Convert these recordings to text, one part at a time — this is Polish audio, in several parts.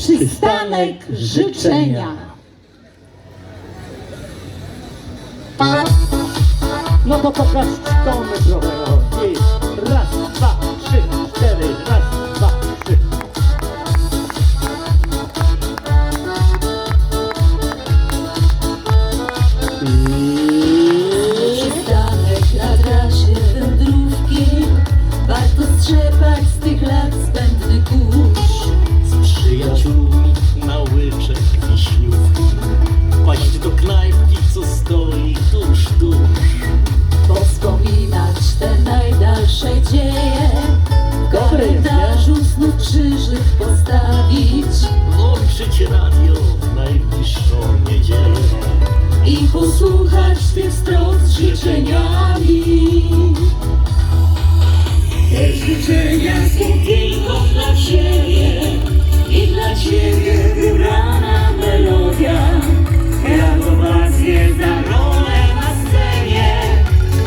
Przystanek życzenia. No to pokażmy trochę. No. Raz, dwa, trzy, cztery, raz, dwa, trzy. Przystanek na trasie wędrówki Warto strzepać z tych lat spędny kurz z przyjaciółmi na łyczek wiśniówki. Paść do knajpki, co stoi tuż, tuż. Wspominać te najdalsze dzieje W kalendarzu znów krzyżyk postawić Włączyć radio w najbliższą niedzielę. I posłuchać tych stron z życzeniami Te życzenia są Ciebie wybrana melodia. Gratulacje za rolę na scenie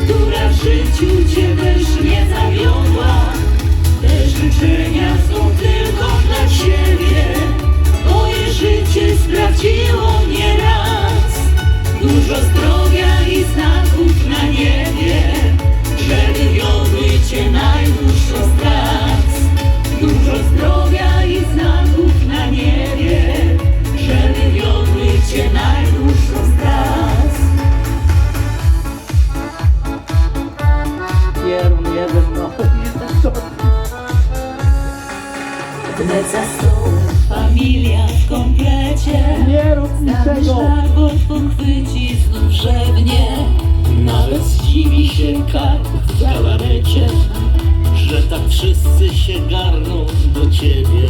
Która w życiu Cię też nie zawiodła. Te życzenia są tylko dla Ciebie Moje życie sprawdziło nieraz Dużo zdrowia za stołem familia w komplecie Nie rób niczego. szlagwort pochwyci znów żebnie Nawet zdziwi się karp w galarecie, że tak wszyscy się garną do ciebie.